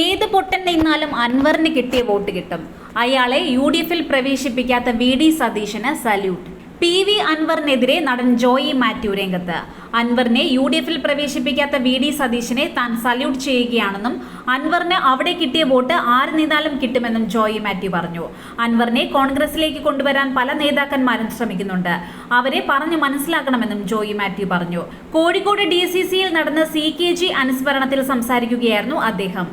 ഏത് പൊട്ടൻ നിന്നാലും അൻവറിന് കിട്ടിയ വോട്ട് കിട്ടും. അയാളെ യു ഡി എഫിൽ പ്രവേശിപ്പിക്കാത്ത വി ഡി സതീശന് സല്യൂട്ട്. പി വി അൻവറിനെതിരെ നടൻ ജോയി മാത്യു രംഗത്ത്. അൻവറിനെ യു ഡി എഫിൽ പ്രവേശിപ്പിക്കാത്ത വി ഡി സതീശനെ താൻ സല്യൂട്ട് ചെയ്യുകയാണെന്നും അൻവറിന് അവിടെ കിട്ടിയ വോട്ട് ആര് നിന്നാലും കിട്ടുമെന്നും ജോയി മാത്യു പറഞ്ഞു. അൻവറിനെ കോൺഗ്രസിലേക്ക് കൊണ്ടുവരാൻ പല നേതാക്കന്മാരും ശ്രമിക്കുന്നുണ്ട്. അവരെ പറഞ്ഞു മനസ്സിലാക്കണമെന്നും ജോയി മാത്യു പറഞ്ഞു. കോഴിക്കോട് ഡി സി സിയിൽ നടന്ന സി കെ ജി അനുസ്മരണത്തിൽ സംസാരിക്കുകയായിരുന്നു അദ്ദേഹം.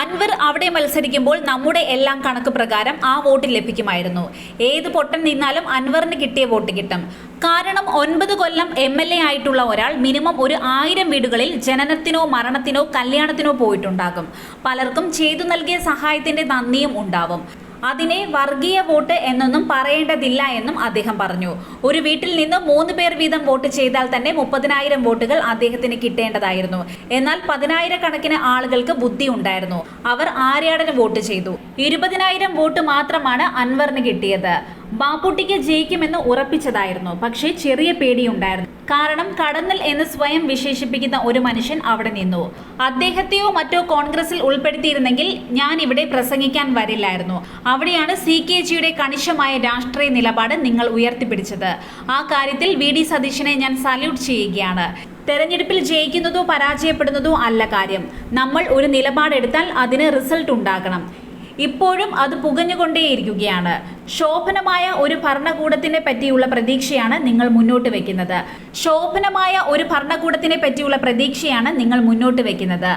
അൻവർ അവിടെ മത്സരിക്കുമ്പോൾ നമ്മുടെ എല്ലാം കണക്ക് പ്രകാരം ആ വോട്ട് ലഭിക്കുമായിരുന്നു. ഏത് പൊട്ടൻ നിന്നാലും അൻവറിന് കിട്ടിയ വോട്ട് കിട്ടും. കാരണം ഒൻപത് കൊല്ലം എം എൽ എ ആയിട്ടുള്ള ഒരാൾ മിനിമം ഒരു ആയിരം വീടുകളിൽ ജനനത്തിനോ മരണത്തിനോ കല്യാണത്തിനോ പോയിട്ടുണ്ടാകും. പലർക്കും ചെയ്തു നൽകിയ സഹായത്തിന്റെ നന്ദിയും ഉണ്ടാവും. അതിനെ വർഗീയ വോട്ട് എന്നൊന്നും പറയേണ്ടതില്ല എന്നും അദ്ദേഹം പറഞ്ഞു. ഒരു വീട്ടിൽ നിന്ന് മൂന്ന് പേർ വീതം വോട്ട് ചെയ്താൽ തന്നെ മുപ്പതിനായിരം വോട്ടുകൾ അദ്ദേഹത്തിന് കിട്ടേണ്ടതായിരുന്നു. എന്നാൽ പതിനായിരക്കണക്കിന് ആളുകൾക്ക് ബുദ്ധി ഉണ്ടായിരുന്നു. അവർ ആര്യാടന് വോട്ട് ചെയ്തു. ഇരുപതിനായിരം വോട്ട് മാത്രമാണ് അൻവറിന് കിട്ടിയത്. ബാപ്പുട്ടിക്ക് ജയിക്കുമെന്ന് ഉറപ്പിച്ചതായിരുന്നു. പക്ഷേ ചെറിയ പേടിയുണ്ടായിരുന്നു. കാരണം കടന്നൽ എന്ന് സ്വയം വിശേഷിപ്പിക്കുന്ന ഒരു മനുഷ്യൻ അവിടെ നിന്നു. അദ്ദേഹത്തെയോ മറ്റോ കോൺഗ്രസിൽ ഉൾപ്പെടുത്തിയിരുന്നെങ്കിൽ ഞാൻ ഇവിടെ പ്രസംഗിക്കാൻ വരില്ലായിരുന്നു. അവിടെയാണ് സി കെ ജിയുടെ കണിശമായ രാഷ്ട്രീയ നിലപാട് നിങ്ങൾ ഉയർത്തിപ്പിടിച്ചത്. ആ കാര്യത്തിൽ വി ഡി സതീശനെ ഞാൻ സല്യൂട്ട് ചെയ്യുകയാണ്. തെരഞ്ഞെടുപ്പിൽ ജയിക്കുന്നതോ പരാജയപ്പെടുന്നതോ അല്ല കാര്യം. നമ്മൾ ഒരു നിലപാടെടുത്താൽ അതിന് റിസൾട്ട് ഉണ്ടാകണം. ഇപ്പോഴും അത് പുകഞ്ഞുകൊണ്ടേയിരിക്കുകയാണ്. ശോഭനമായ ഒരു ഭരണകൂടത്തിനെ പറ്റിയുള്ള പ്രതീക്ഷയാണ് നിങ്ങൾ മുന്നോട്ട് വെക്കുന്നത്. ശോഭനമായ ഒരു ഭരണകൂടത്തിനെ പറ്റിയുള്ള പ്രതീക്ഷയാണ് നിങ്ങൾ മുന്നോട്ട് വെക്കുന്നത്.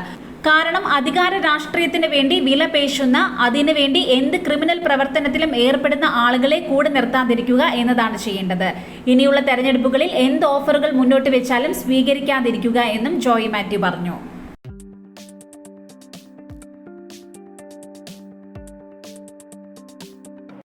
കാരണം അധികാര രാഷ്ട്രീയത്തിന് വേണ്ടി വില പേശുന്ന അതിനു വേണ്ടി എന്ത് ക്രിമിനൽ പ്രവർത്തനത്തിലും ഏർപ്പെടുന്ന ആളുകളെ കൂടെ നിർത്താതിരിക്കുക എന്നതാണ് ചെയ്യേണ്ടത്. ഇനിയുള്ള തെരഞ്ഞെടുപ്പുകളിൽ എന്ത് ഓഫറുകൾ മുന്നോട്ട് വെച്ചാലും സ്വീകരിക്കാതിരിക്കുക എന്നും ജോയി മാത്യു പറഞ്ഞു.